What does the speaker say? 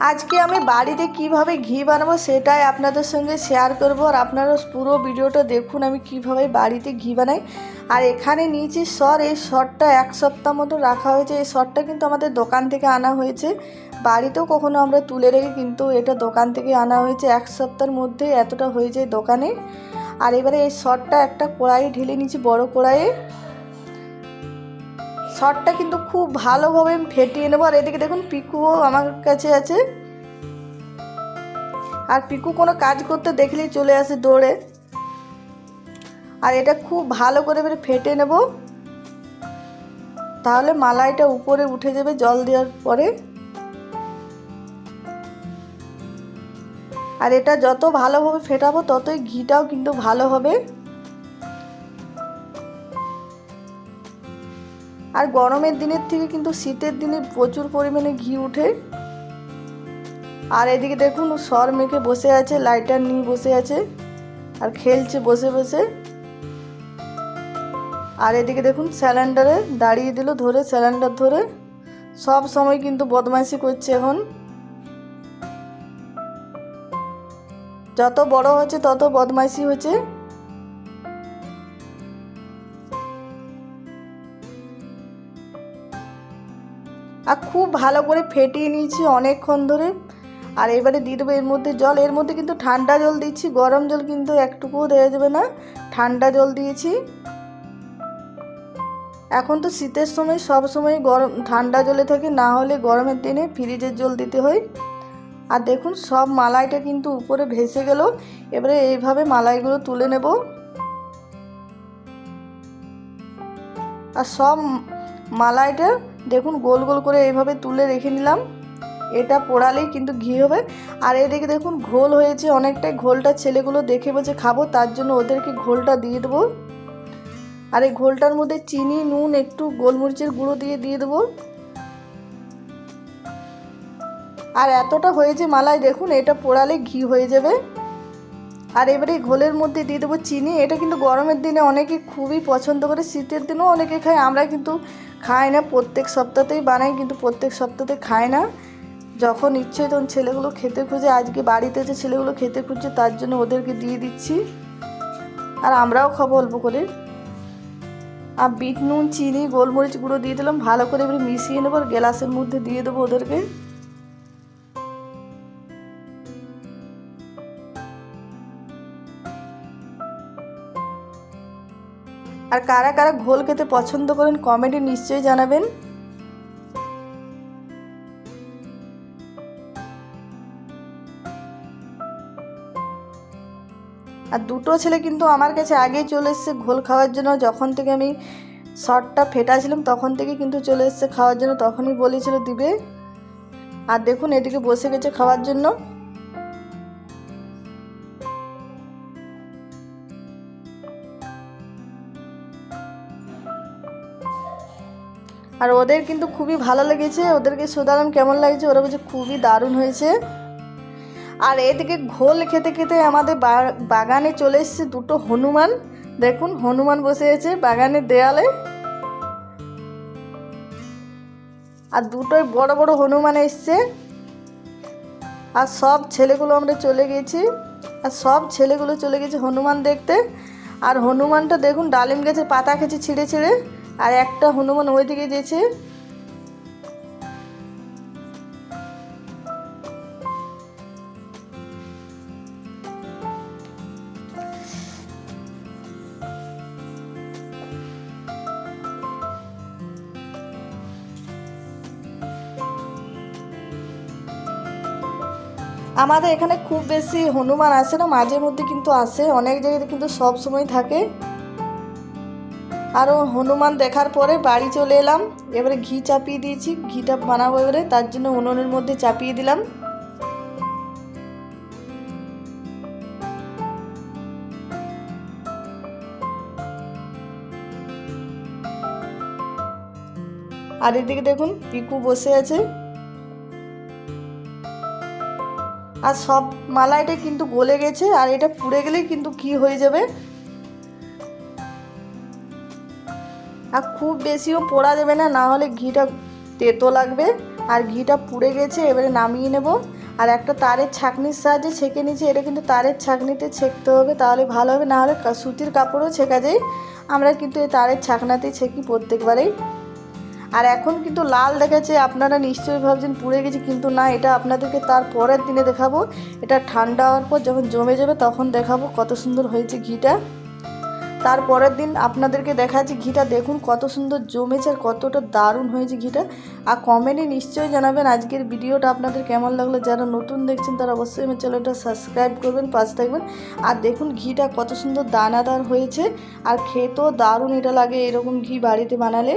আজকে আমি বাড়িতে কীভাবে ঘি বানাবো সেটাই আপনাদের সঙ্গে শেয়ার করব। আর আপনারা পুরো ভিডিওটা দেখুন আমি কীভাবে বাড়িতে ঘি বানাই। আর এখানে নিয়েছি সর, এই সরটা এক সপ্তাহ মতো রাখা হয়েছে। এই সরটা কিন্তু আমাদের দোকান থেকে আনা হয়েছে। বাড়িতেও কখনো আমরা তুলে রেখে কিন্তু এটা দোকান থেকে আনা হয়েছে। এক সপ্তাহের মধ্যে এতটা হয়ে যায় দোকানে। আর এবারে এই সরটা একটা কড়াই ঢেলে নিয়েছি বড় কড়াইয়ে। শটটা কিন্তু খুব ভালোভাবে আমি ফেটিয়ে নেব। আর এদিকে দেখুন, পিকুও আমার কাছে আছে। আর পিকু কোনো কাজ করতে দেখলেই চলে আসে দৌড়ে। আর এটা খুব ভালো করে এবারে ফেটে নেব। তাহলে মালাইটা উপরে উঠে যাবে জল দেওয়ার পরে। আর এটা যত ভালোভাবে ফেটাবো, ততই ঘিটাও কিন্তু ভালো হবে। আর গরমের দিনের থেকে কিন্তু শীতের দিনে প্রচুর পরিমাণে ঘি উঠে। আর এদিকে দেখুন, সর মেখে বসে আছে লাইটার নিয়ে বসে আছে, আর খেলছে বসে বসে। আর এদিকে দেখুন স্যালেন্ডারে দাঁড়িয়ে দিল ধরে স্যালেন্ডার ধরে। সব সময় কিন্তু বদমাইশি করছে এখন। যত বড় হচ্ছে, তত বদমাইশি হচ্ছে। আর খুব ভালো করে ফেটিয়ে নিয়েছি অনেকক্ষণ ধরে। আর এবারে দিয়ে দেবো এর মধ্যে জল। এর মধ্যে কিন্তু ঠান্ডা জল দিচ্ছি। গরম জল কিন্তু একটুকুও দেওয়া যাবে না। ঠান্ডা জল দিয়েছি। এখন তো শীতের সময়, সব সময় গরম, ঠান্ডা জলে থাকে। না হলে গরমের দিনে ফ্রিজের জল দিতে হয়। আর দেখুন, সব মালাইটা কিন্তু উপরে ভেসে গেল। এবারে এইভাবে মালাইগুলো তুলে নেব। আর সব মালাইটা দেখুন, গোল গোল করে এইভাবে তুলে রেখে নিলাম। এটা পোড়ালেই কিন্তু ঘি হবে। আর এদিকে দেখুন, ঘোল হয়েছে অনেকটাই। ঘোলটা ছেলেগুলো দেখে বলছে, খাব। তার জন্য ওদেরকে ঘোলটা দিয়ে দেবো। আর এই ঘোলটার মধ্যে চিনি, নুন, একটু গোলমরিচের গুঁড়ো দিয়ে দিয়ে দেবো। আর এতটা হয়েছে মালাই দেখুন, এটা পোড়ালে ঘি হয়ে যাবে। আর এবারে ঘোলের মধ্যে দিয়ে দেবো চিনি। এটা কিন্তু গরমের দিনে অনেকে খুবই পছন্দ করে, শীতের দিনেও অনেকে খায়। আমরা কিন্তু খাই না, প্রত্যেক সপ্তাহতেই বানাই, কিন্তু প্রত্যেক সপ্তাহতে খায় না। যখন ইচ্ছে তখন ছেলেগুলো খেতে খুঁজে। আজকে বাড়িতে যে ছেলেগুলো খেতে খুঁজছে, তার জন্য ওদেরকে দিয়ে দিচ্ছি। আর আমরাও খাব অল্প করে। আর বিট নুন, চিনি, গোলমরিচ গুঁড়ো দিয়ে দিলাম। ভালো করে এবারে মিশিয়ে নেব গ্লাসের মধ্যে দিয়ে দেবো ওদেরকে। আর কারা কারা ঘোল খেতে পছন্দ করেন কমেন্টে নিশ্চয়ই জানাবেন। আর দুটো ছেলে কিন্তু আমার কাছে আগেই চলে এসছে ঘোল খাওয়ার জন্য। যখন থেকে আমি শর্টটা ফেটাছিলাম, তখন থেকে কিন্তু চলে এসছে খাওয়ার জন্য। তখনই বলেছিল দিবে। আর দেখুন, এদিকে বসে গেছে খাওয়ার জন্য। আর ওদের কিন্তু খুবই ভালো লেগেছে। ওদেরকে শোধালাম কেমন লাগছে? ওরা বলছে খুবই দারুণ হয়েছে। আর এদিকে ঘোল খেতে খেতে আমাদের বাগানে চলে এসছে দুটো হনুমান। দেখুন, হনুমান বসে আছে বাগানের দেয়ালে। আর দুটোই বড় বড় হনুমান এসছে। আর সব ছেলেগুলো আমরা চলে গেছি। আর সব ছেলেগুলো চলে গেছে হনুমান দেখতে। আর হনুমানটা দেখুন, ডালিম গাছের পাতা খেছে ছিঁড়ে ছিঁড়ে। আর একটা হনুমান ওইদিকে যেছে আমাদের এখানে খুব বেশি হনুমান আসে না মাঝে মধ্যে কিন্তু আসে, অনেক জায়গাতে কিন্তু সব সময় থাকে। আরও হনুমান দেখার পরে বাড়ি চলে এলাম। এবারে ঘি চাপিয়ে দিয়েছি, ঘিটা বানাবো এবারে, তার জন্য উনুনের মধ্যে চাপিয়ে দিলাম। আর এদিকে দেখুন, পিকু বসে আছে। আর সব মালাইটা কিন্তু গলে গেছে, আর এটা পুড়ে গেলেই কিন্তু ঘি হয়ে যাবে? আর খুব বেশিও পোড়া দেবে না না হলে ঘিটা তেতো লাগবে। আর ঘিটা পুড়ে গেছে, এবারে নামিয়ে নেব। আর একটা তারের ছাঁকনির সাহায্যে ছেঁকে নিয়েছি, এটা কিন্তু তারের ছাঁকনিতে ছেঁকতে হবে, তাহলে ভালো হবে। না হলে সুতির কাপড়ও ছেঁকা যায়। আমরা কিন্তু এই তারের ছাঁকনাতেই ছেঁকি প্রত্যেকবারেই। আর এখন কিন্তু লাল দেখাচ্ছে, আপনারা নিশ্চয়ই ভাবছেন পুড়ে গেছে, কিন্তু না, এটা আপনাদেরকে তার পরের দিনে দেখাবো। এটা ঠান্ডা হওয়ার পর যখন জমে যাবে, তখন দেখাবো কত সুন্দর হয়েছে ঘিটা। তার পরের দিন আপনাদেরকে দেখাচ্ছি ঘিটা। দেখুন কত সুন্দর জমেছে আর কতটা দারুণ হয়েছে ঘিটা। আর কমেন্টে নিশ্চয়ই জানাবেন আজকের ভিডিওটা আপনাদের কেমন লাগল। যারা নতুন দেখছেন তারা অবশ্যই আমার চ্যানেলটা সাবস্ক্রাইব করবেন, পাশে থাকবেন। আর দেখুন ঘিটা কত সুন্দর দানাদার হয়েছে। আর খেতেও দারুণ এটা লাগে এরকম ঘি বাড়িতে বানালে।